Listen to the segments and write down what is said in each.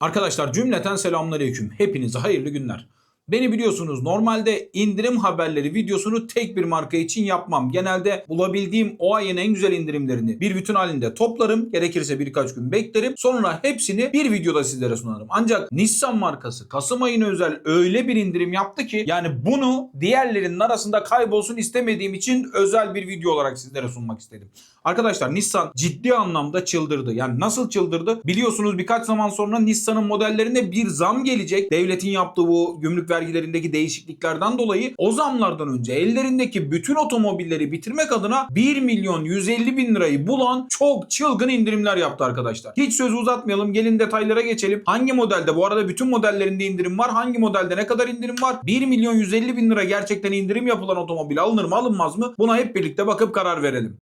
Arkadaşlar cümleten selamünaleyküm. Hepinize hayırlı günler. Beni biliyorsunuz normalde indirim haberleri videosunu tek bir marka için yapmam. Genelde bulabildiğim o ayın en güzel indirimlerini bir bütün halinde toplarım. Gerekirse birkaç gün beklerim. Sonra hepsini bir videoda sizlere sunarım. Ancak Nissan markası Kasım ayına özel öyle bir indirim yaptı ki yani bunu diğerlerinin arasında kaybolsun istemediğim için özel bir video olarak sizlere sunmak istedim. Arkadaşlar Nissan ciddi anlamda çıldırdı. Yani nasıl çıldırdı? Biliyorsunuz birkaç zaman sonra Nissan'ın modellerine bir zam gelecek. Devletin yaptığı bu gümrük vergilerindeki değişikliklerden dolayı o zamlardan önce ellerindeki bütün otomobilleri bitirmek adına 1 milyon 150 bin lirayı bulan çok çılgın indirimler yaptı arkadaşlar. Hiç sözü uzatmayalım gelin detaylara geçelim. Hangi modelde bu arada bütün modellerinde indirim var. Hangi modelde ne kadar indirim var? 1 milyon 150 bin lira gerçekten indirim yapılan otomobil alınır mı alınmaz mı? Buna hep birlikte bakıp karar verelim.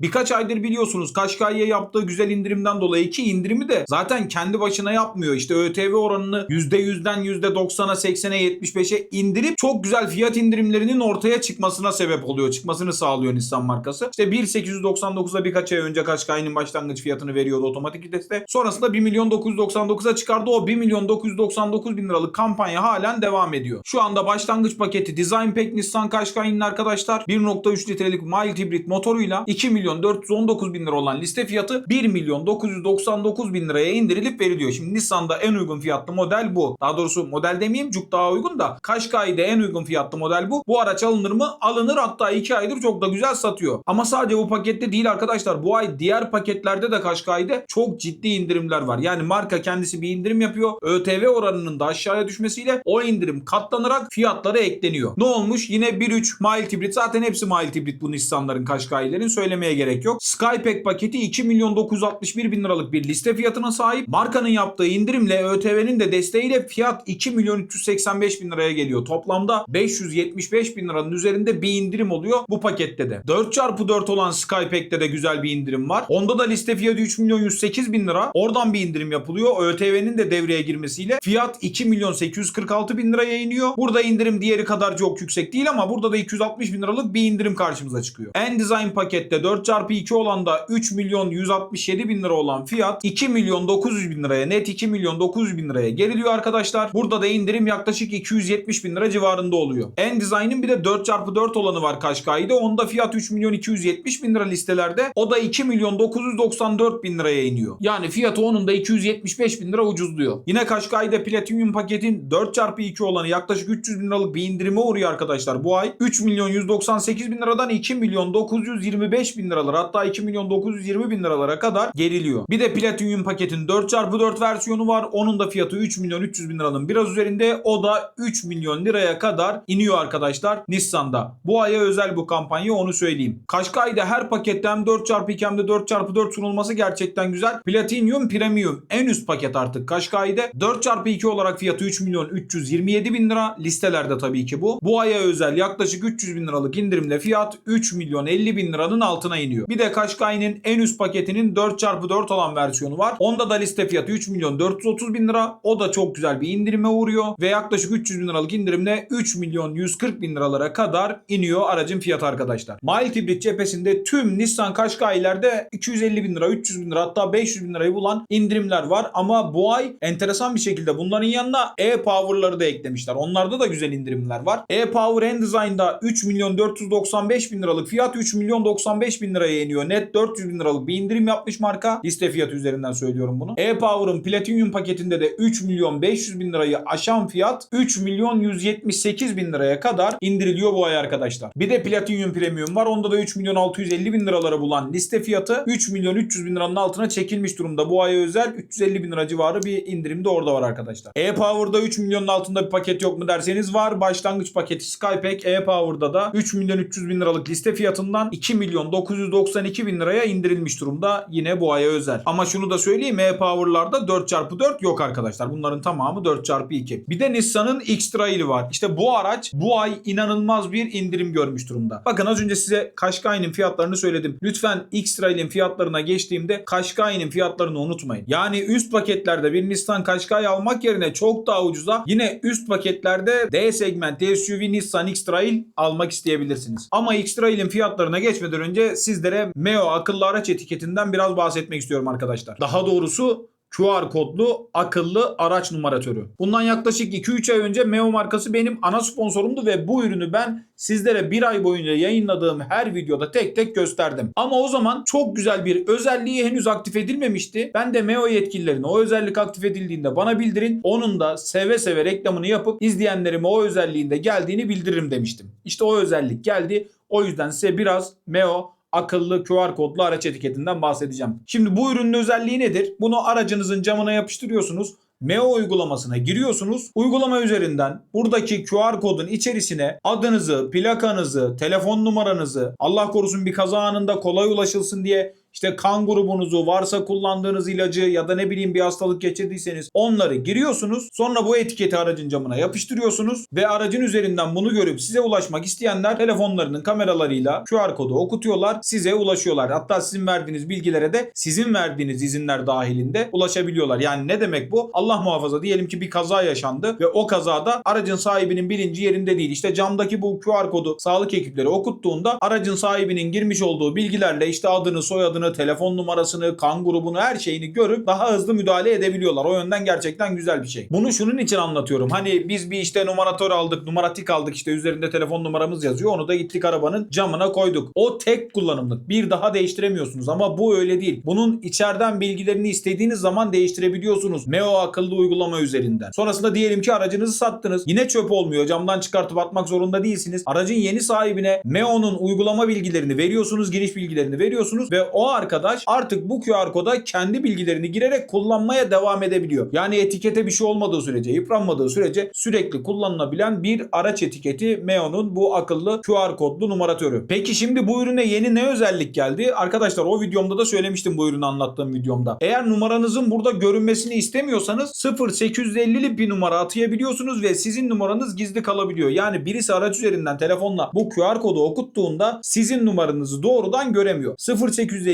Birkaç aydır biliyorsunuz Kaşkay'ya yaptığı güzel indirimden dolayı ki indirimi de zaten kendi başına yapmıyor. İşte ÖTV oranını %100'den %90'a 80'e 75'e indirip çok güzel fiyat indirimlerinin ortaya çıkmasına sebep oluyor. Çıkmasını sağlıyor Nissan markası. İşte 1.899'a birkaç ay önce Kaşkay'ın başlangıç fiyatını veriyordu otomatik viteste. Sonrasında 1 milyon 999'a çıkardı. O 1 milyon 999 bin liralık kampanya halen devam ediyor. Şu anda başlangıç paketi Design Pack Nissan Kaşkay'ın arkadaşlar 1.3 litrelik mild hibrit motoruyla 2 milyon 419 bin lira olan liste fiyatı 1 milyon 999 bin liraya indirilip veriliyor. Şimdi Nissan'da en uygun fiyatlı model bu. Daha doğrusu model demeyeyim cuk daha uygun da Kaşkay'da en uygun fiyatlı model bu. Bu araç alınır mı? Alınır hatta 2 aydır çok da güzel satıyor. Ama sadece bu pakette değil arkadaşlar. Bu ay diğer paketlerde de Kaşkay'da çok ciddi indirimler var. Yani marka kendisi bir indirim yapıyor. ÖTV oranının da aşağıya düşmesiyle o indirim katlanarak fiyatlara ekleniyor. Ne olmuş? Yine 1.3 mild hibrit. Zaten hepsi mild hibrit bu Nissan'ların Kaşkay'lerin söylemeye gerek yok. Skypack paketi 2 milyon 961 bin liralık bir liste fiyatına sahip. Markanın yaptığı indirimle ÖTV'nin de desteğiyle fiyat 2 milyon 385 bin liraya geliyor. Toplamda 575 bin liranın üzerinde bir indirim oluyor bu pakette de. 4x4 olan Skypack'te de güzel bir indirim var. Onda da liste fiyatı 3 milyon 108 bin lira. Oradan bir indirim yapılıyor. ÖTV'nin de devreye girmesiyle fiyat 2 milyon 846 bin liraya iniyor. Burada indirim diğeri kadar çok yüksek değil ama burada da 260 bin liralık bir indirim karşımıza çıkıyor. En design pakette 4x2 olan da 3 milyon 167 bin lira olan fiyat 2 milyon 900 bin liraya net 2 milyon 900 bin liraya geriliyor arkadaşlar. Burada da indirim yaklaşık 270 bin lira civarında oluyor. En Design'in bir de 4x4 olanı var Kaşkay'da. Onda fiyat 3 milyon 270 bin lira listelerde. O da 2 milyon 994 bin liraya iniyor. Yani fiyatı onun da 275 bin lira ucuzluyor. Yine Kaşkay'da Platinum paketin 4x2 olanı yaklaşık 300 bin liralık bir indirime uğruyor arkadaşlar bu ay. 3 milyon 198 bin liradan 2 milyon 925 bin liralara hatta 2 milyon 920 bin liralara kadar geriliyor. Bir de Platinum paketin 4x4 versiyonu var. Onun da fiyatı 3 milyon 300 bin liranın biraz üzerinde. O da 3 milyon liraya kadar iniyor arkadaşlar Nissan'da. Bu aya özel bu kampanya onu söyleyeyim. Kaşkay'da her pakette hem 4x2 hem de 4x4 sunulması gerçekten güzel. Platinum Premium en üst paket artık Kaşkay'da. 4x2 olarak fiyatı 3 milyon 327 bin lira. Listelerde tabii ki bu. Bu aya özel yaklaşık 300 bin liralık indirimle fiyat 3 milyon 50 bin liranın altına iniyor. Bir de Kaşkay'ın en üst paketinin 4x4 olan versiyonu var. Onda da liste fiyatı 3 milyon 430 bin lira. O da çok güzel bir indirime uğruyor. Ve yaklaşık 300 bin liralık indirimle 3 milyon 140 bin liralara kadar iniyor aracın fiyatı arkadaşlar. Mild hibrit cephesinde tüm Nissan Qashqai'lerde 250 bin lira, 300 bin lira hatta 500 bin lirayı bulan indirimler var. Ama bu ay enteresan bir şekilde bunların yanına e-Power'ları da eklemişler. Onlarda da güzel indirimler var. E-Power en Design'da 3 milyon 495 bin liralık fiyat 3 milyon 95 bin liraya iniyor. Net 400 bin liralık bir indirim yapmış marka. Liste fiyatı üzerinden söylüyorum bunu. E-Power'ın Platinum paketinde de 3 milyon 500 bin lirayı aşan fiyat 3 milyon 178 bin liraya kadar indiriliyor bu ay arkadaşlar. Bir de Platinum Premium var. Onda da 3 milyon 650 bin liralara bulan liste fiyatı 3 milyon 300 bin liranın altına çekilmiş durumda. Bu aya özel 350 bin lira civarı bir indirim de orada var arkadaşlar. E-Power'da 3 milyonun altında bir paket yok mu derseniz var. Başlangıç paketi Skypack E-Power'da da 3 milyon 300 bin liralık liste fiyatından 2 milyon 992 bin liraya indirilmiş durumda. Yine bu aya özel. Ama şunu da söyleyeyim E-Power'larda 4x4 yok arkadaşlar. Bunların tamamı 4x2. Bir de Nissan'ın X-Trail'i var. İşte bu araç bu ay inanılmaz bir indirim görmüş durumda. Bakın az önce size Qashqai'nin fiyatlarını söyledim. Lütfen X-Trail'in fiyatlarına geçtiğimde Qashqai'nin fiyatlarını unutmayın. Yani üst paketlerde bir Nissan Qashqai almak yerine çok daha ucuza yine üst paketlerde D segment SUV Nissan X-Trail almak isteyebilirsiniz. Ama X-Trail'in fiyatlarına geçmeden önce siz sizlere Meo akıllı araç etiketinden biraz bahsetmek istiyorum arkadaşlar. Daha doğrusu QR kodlu akıllı araç numaratörü. Bundan yaklaşık 2-3 ay önce Meo markası benim ana sponsorumdu ve bu ürünü ben sizlere bir ay boyunca yayınladığım her videoda tek tek gösterdim. Ama o zaman çok güzel bir özelliği henüz aktif edilmemişti. Ben de Meo yetkililerine o özellik aktif edildiğinde bana bildirin. Onun da seve seve reklamını yapıp izleyenlerime o özelliğinde geldiğini bildiririm demiştim. İşte o özellik geldi. O yüzden size biraz Meo akıllı QR kodlu araç etiketinden bahsedeceğim. Şimdi bu ürünün özelliği nedir? Bunu aracınızın camına yapıştırıyorsunuz. Meo uygulamasına giriyorsunuz. Uygulama üzerinden buradaki QR kodun içerisine adınızı, plakanızı, telefon numaranızı, Allah korusun bir kaza anında kolay ulaşılsın diye işte kan grubunuzu, varsa kullandığınız ilacı ya da ne bileyim bir hastalık geçirdiyseniz onları giriyorsunuz. Sonra bu etiketi aracın camına yapıştırıyorsunuz ve aracın üzerinden bunu görüp size ulaşmak isteyenler telefonlarının kameralarıyla QR kodu okutuyorlar, size ulaşıyorlar. Hatta sizin verdiğiniz bilgilere de sizin verdiğiniz izinler dahilinde ulaşabiliyorlar. Yani ne demek bu? Allah muhafaza diyelim ki bir kaza yaşandı ve o kazada aracın sahibinin bilinci yerinde değil. İşte camdaki bu QR kodu sağlık ekipleri okuttuğunda aracın sahibinin girmiş olduğu bilgilerle işte adını, soyadını, telefon numarasını, kan grubunu her şeyini görüp daha hızlı müdahale edebiliyorlar. O yönden gerçekten güzel bir şey. Bunu şunun için anlatıyorum. Hani biz bir işte numaratör aldık, numaratik aldık işte üzerinde telefon numaramız yazıyor. Onu da gittik arabanın camına koyduk. O tek kullanımlık. Bir daha değiştiremiyorsunuz ama bu öyle değil. Bunun içeriden bilgilerini istediğiniz zaman değiştirebiliyorsunuz. Meo akıllı uygulama üzerinden. Sonrasında diyelim ki aracınızı sattınız. Yine çöp olmuyor. Camdan çıkartıp atmak zorunda değilsiniz. Aracın yeni sahibine Meo'nun uygulama bilgilerini veriyorsunuz, giriş bilgilerini veriyorsunuz ve o arkadaş artık bu QR koda kendi bilgilerini girerek kullanmaya devam edebiliyor. Yani etikete bir şey olmadığı sürece, yıpranmadığı sürece sürekli kullanılabilen bir araç etiketi Meo'nun bu akıllı QR kodlu numaratörü. Peki şimdi bu ürüne yeni ne özellik geldi? Arkadaşlar o videomda da söylemiştim bu ürünü anlattığım videomda. Eğer numaranızın burada görünmesini istemiyorsanız 0850'li bir numara atayabiliyorsunuz ve sizin numaranız gizli kalabiliyor. Yani birisi araç üzerinden telefonla bu QR kodu okuttuğunda sizin numaranızı doğrudan göremiyor.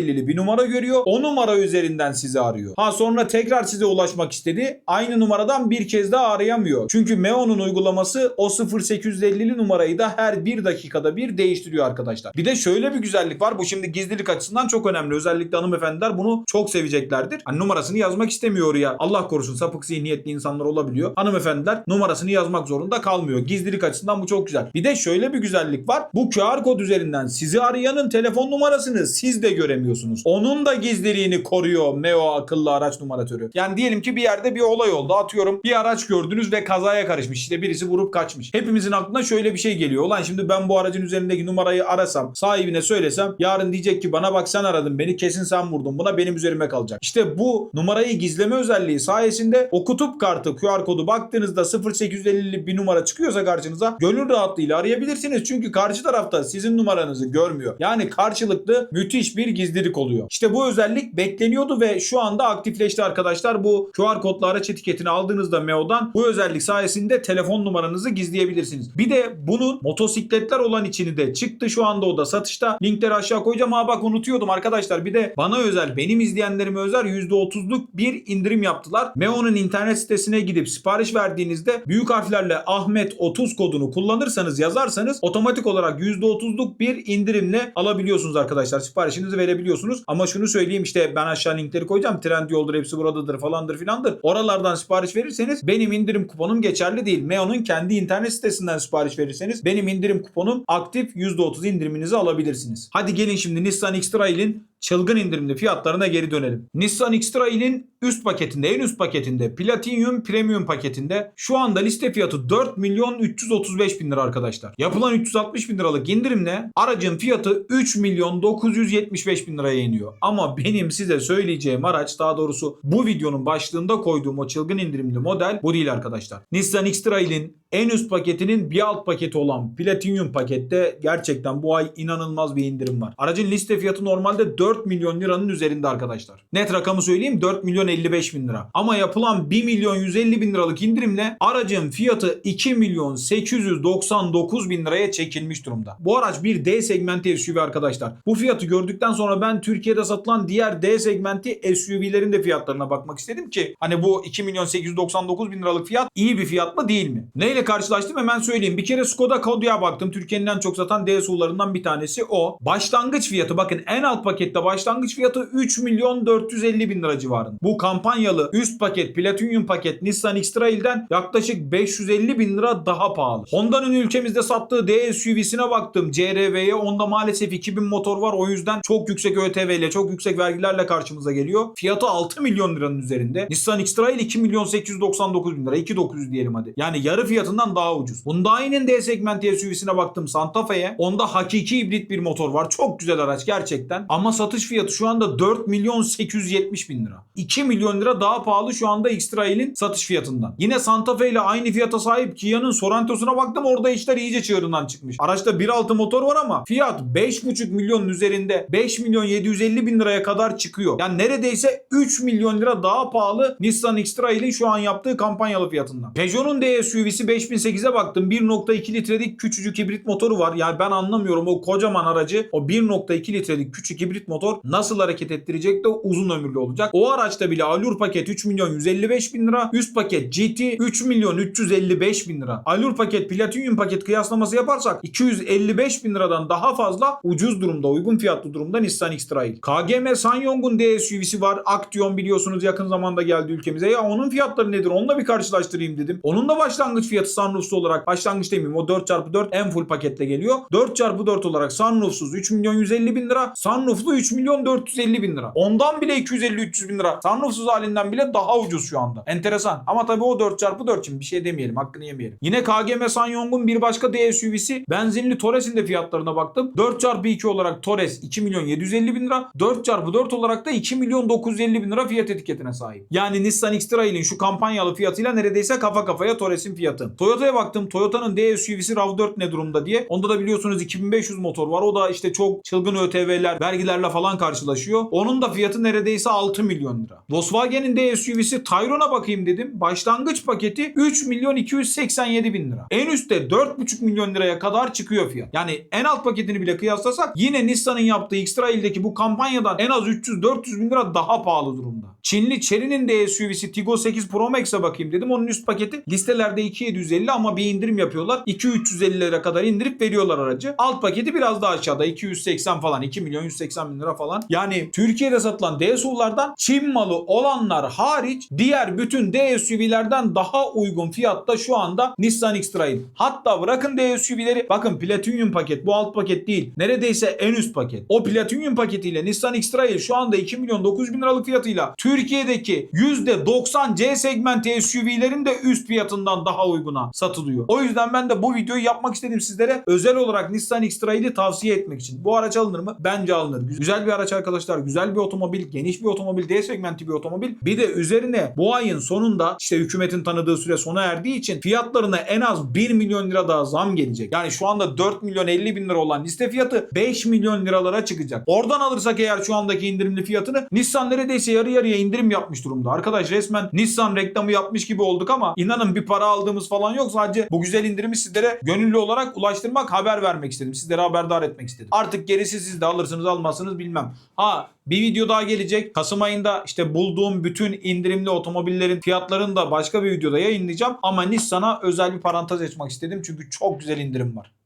0850'li bir numara görüyor. O numara üzerinden sizi arıyor. Ha sonra tekrar size ulaşmak istedi. Aynı numaradan bir kez daha arayamıyor. Çünkü Meo'nun uygulaması o 0850'li numarayı da her bir dakikada bir değiştiriyor arkadaşlar. Bir de şöyle bir güzellik var. Bu şimdi gizlilik açısından çok önemli. Özellikle hanımefendiler bunu çok seveceklerdir. Hani numarasını yazmak istemiyor ya. Allah korusun sapık zihniyetli insanlar olabiliyor. Hanımefendiler numarasını yazmak zorunda kalmıyor. Gizlilik açısından bu çok güzel. Bir de şöyle bir güzellik var. Bu QR kod üzerinden sizi arayanın telefon numarasını siz de göremiyorsunuz. Onun da gizliliğini koruyor Meo akıllı araç numaratörü. Yani diyelim ki bir yerde bir olay oldu. Atıyorum bir araç gördünüz ve kazaya karışmış. İşte birisi vurup kaçmış. Hepimizin aklına şöyle bir şey geliyor. Ulan şimdi ben bu aracın üzerindeki numarayı arasam, sahibine söylesem yarın diyecek ki bana bak sen aradın beni kesin sen vurdun. Buna benim üzerime kalacak. İşte bu numarayı gizleme özelliği sayesinde okutup kartı QR kodu baktığınızda 0850'li bir numara çıkıyorsa karşınıza gönül rahatlığıyla arayabilirsiniz. Çünkü karşı tarafta sizin numaranızı görmüyor. Yani karşılıklı müthiş bir gizlilik oluyor. İşte bu özellik bekleniyordu ve şu anda aktifleşti arkadaşlar. Bu QR kodlu araç etiketini aldığınızda Meo'dan bu özellik sayesinde telefon numaranızı gizleyebilirsiniz. Bir de bunun motosikletler olan içini de çıktı. Şu anda o da satışta. Linkleri aşağı koyacağım. Aa bak unutuyordum arkadaşlar. Bir de bana özel, benim izleyenlerime özel %30'luk bir indirim yaptılar. Meo'nun internet sitesine gidip sipariş verdiğinizde büyük harflerle Ahmet 30 kodunu kullanırsanız yazarsanız otomatik olarak %30'luk bir indirimle alabiliyorsunuz arkadaşlar. Siparişinizi verebiliyorsunuz. Ama şunu söyleyeyim işte ben aşağı linkleri koyacağım. Trendyol'dur hepsi buradadır falandır filandır. Oralardan sipariş verirseniz benim indirim kuponum geçerli değil. Meo'nun kendi internet sitesinden sipariş verirseniz benim indirim kuponum aktif %30 indiriminizi alabilirsiniz. Hadi gelin şimdi Nissan X-Trail'in çılgın indirimli fiyatlarına geri dönelim. Nissan X-Trail'in üst paketinde, en üst paketinde, Platinum Premium paketinde şu anda liste fiyatı 4 milyon 335 bin lira arkadaşlar. Yapılan 360 bin liralık indirimle aracın fiyatı 3 milyon 975 bin liraya iniyor. Ama benim size söyleyeceğim araç daha doğrusu bu videonun başlığında koyduğum o çılgın indirimli model bu değil arkadaşlar. Nissan X-Trail'in en üst paketinin bir alt paketi olan Platinum pakette gerçekten bu ay inanılmaz bir indirim var. Aracın liste fiyatı normalde 4 4 milyon liranın üzerinde arkadaşlar. Net rakamı söyleyeyim 4 milyon 55 bin lira. Ama yapılan 1 milyon 150 bin liralık indirimle aracın fiyatı 2 milyon 899 bin liraya çekilmiş durumda. Bu araç bir D segmenti SUV arkadaşlar. Bu fiyatı gördükten sonra ben Türkiye'de satılan diğer D segmenti SUV'lerin de fiyatlarına bakmak istedim ki hani bu 2 milyon 899 bin liralık fiyat iyi bir fiyat mı değil mi? Neyle karşılaştım hemen söyleyeyim. Bir kere Skoda Kodiaq'a baktım. Türkiye'nin en çok satan D SUV'larından bir tanesi o. Başlangıç fiyatı bakın en alt pakette başlangıç fiyatı 3 milyon 450 bin lira civarında. Bu kampanyalı üst paket, platinyum paket Nissan X-Trail'den yaklaşık 550 bin lira daha pahalı. Honda'nın ülkemizde sattığı D SUV'sine baktım. CRV'ye onda maalesef 2000 motor var. O yüzden çok yüksek ÖTV ile çok yüksek vergilerle karşımıza geliyor. Fiyatı 6 milyon liranın üzerinde. Nissan X-Trail 2 milyon 899 bin lira. 2900 diyelim hadi. Yani yarı fiyatından daha ucuz. Hyundai'nin D segmenti SUV'sine baktım Santa Fe'ye. Onda hakiki hibrit bir motor var. Çok güzel araç gerçekten. Ama satış fiyatı şu anda 4 milyon 870 bin lira. 2 milyon lira daha pahalı şu anda X-Trail'in satış fiyatından. Yine Santa Fe ile aynı fiyata sahip Kia'nın Sorrento'suna baktım orada işler iyice çığırından çıkmış. Araçta 1.6 motor var ama fiyat 5.5 milyonun üzerinde 5 milyon 750 bin liraya kadar çıkıyor. Yani neredeyse 3 milyon lira daha pahalı Nissan X-Trail'in şu an yaptığı kampanyalı fiyatından. Peugeot'un D SUV'si 5008'e baktım. 1.2 litrelik küçücük hibrit motoru var. Yani ben anlamıyorum o kocaman aracı o 1.2 litrelik küçük hibrit motor nasıl hareket ettirecek de uzun ömürlü olacak. O araçta bile Allure paket 3 milyon 155 bin lira. Üst paket GT 3 milyon 355 bin lira. Allure paket Platinum paket kıyaslaması yaparsak 255 bin liradan daha fazla ucuz durumda uygun fiyatlı durumda Nissan X-Trail. KGM Sanyong'un D SUV'si var. Action biliyorsunuz yakın zamanda geldi ülkemize. Ya onun fiyatları nedir? Onunla bir karşılaştırayım dedim. Onun da başlangıç fiyatı sunroofsuz olarak başlangıç demeyeyim o 4x4 en full pakette geliyor. 4x4 olarak sunroofsuz 3 milyon 150 bin lira. Sunrooflu 3 milyon 450 bin lira. Ondan bile 250-300 bin lira. Sunroofsuz halinden bile daha ucuz şu anda. Enteresan. Ama tabii o 4x4 için bir şey demeyelim. Hakkını yemeyelim. Yine KGM Sanyong'un bir başka D SUV'si benzinli Torres'in de fiyatlarına baktım. 4x2 olarak Torres 2 milyon 750 bin lira. 4x4 olarak da 2 milyon 950 bin lira fiyat etiketine sahip. Yani Nissan X-Trail'in şu kampanyalı fiyatıyla neredeyse kafa kafaya Torres'in fiyatı. Toyota'ya baktım. Toyota'nın D SUV'si RAV4 ne durumda diye. Onda da biliyorsunuz 2500 motor var. O da işte çok çılgın ÖTV'ler, vergilerle falan karşılaşıyor. Onun da fiyatı neredeyse 6 milyon lira. Volkswagen'in de SUV'si Tayron'a bakayım dedim. Başlangıç paketi 3 milyon 287 bin lira. En üstte 4,5 milyon liraya kadar çıkıyor fiyat. Yani en alt paketini bile kıyaslasak yine Nissan'ın yaptığı X-Trail'deki bu kampanyadan en az 300-400 bin lira daha pahalı durumda. Çinli Chery'nin de SUV'si Tiggo 8 Pro Max'e bakayım dedim. Onun üst paketi listelerde 2750 ama bir indirim yapıyorlar. 2350 lira kadar indirip veriyorlar aracı. Alt paketi biraz daha aşağıda 280 falan 2 milyon 180 bin lira falan. Yani Türkiye'de satılan D SUV'lardan Çin malı olanlar hariç diğer bütün D SUV'lerden daha uygun fiyatta şu anda Nissan X-Trail. Hatta bırakın D SUV'leri bakın Platinum paket bu alt paket değil. Neredeyse en üst paket. O Platinum paketiyle Nissan X-Trail şu anda 2 milyon 900 bin liralık fiyatıyla Türkiye'deki %90 C segmenti SUV'lerin de üst fiyatından daha uyguna satılıyor. O yüzden ben de bu videoyu yapmak istedim sizlere. Özel olarak Nissan X-Trail'i tavsiye etmek için. Bu araç alınır mı? Bence alınır. Güzel bir araç arkadaşlar. Güzel bir otomobil. Geniş bir otomobil. D segmenti bir otomobil. Bir de üzerine bu ayın sonunda işte hükümetin tanıdığı süre sona erdiği için fiyatlarına en az 1 milyon lira daha zam gelecek. Yani şu anda 4 milyon 50 bin lira olan liste fiyatı 5 milyon liralara çıkacak. Oradan alırsak eğer şu andaki indirimli fiyatını Nissan neredeyse yarı yarıya indirim yapmış durumda. Arkadaş resmen Nissan reklamı yapmış gibi olduk ama inanın bir para aldığımız falan yok. Sadece bu güzel indirimi sizlere gönüllü olarak ulaştırmak, haber vermek istedim. Sizlere haberdar etmek istedim. Artık gerisi siz de alırsınız almazsınız bilmem. Ha bir video daha gelecek. Kasım ayında işte bulduğum bütün indirimli otomobillerin fiyatlarını da başka bir videoda yayınlayacağım. Ama Nissan'a özel bir parantez açmak istedim. Çünkü çok güzel indirim var.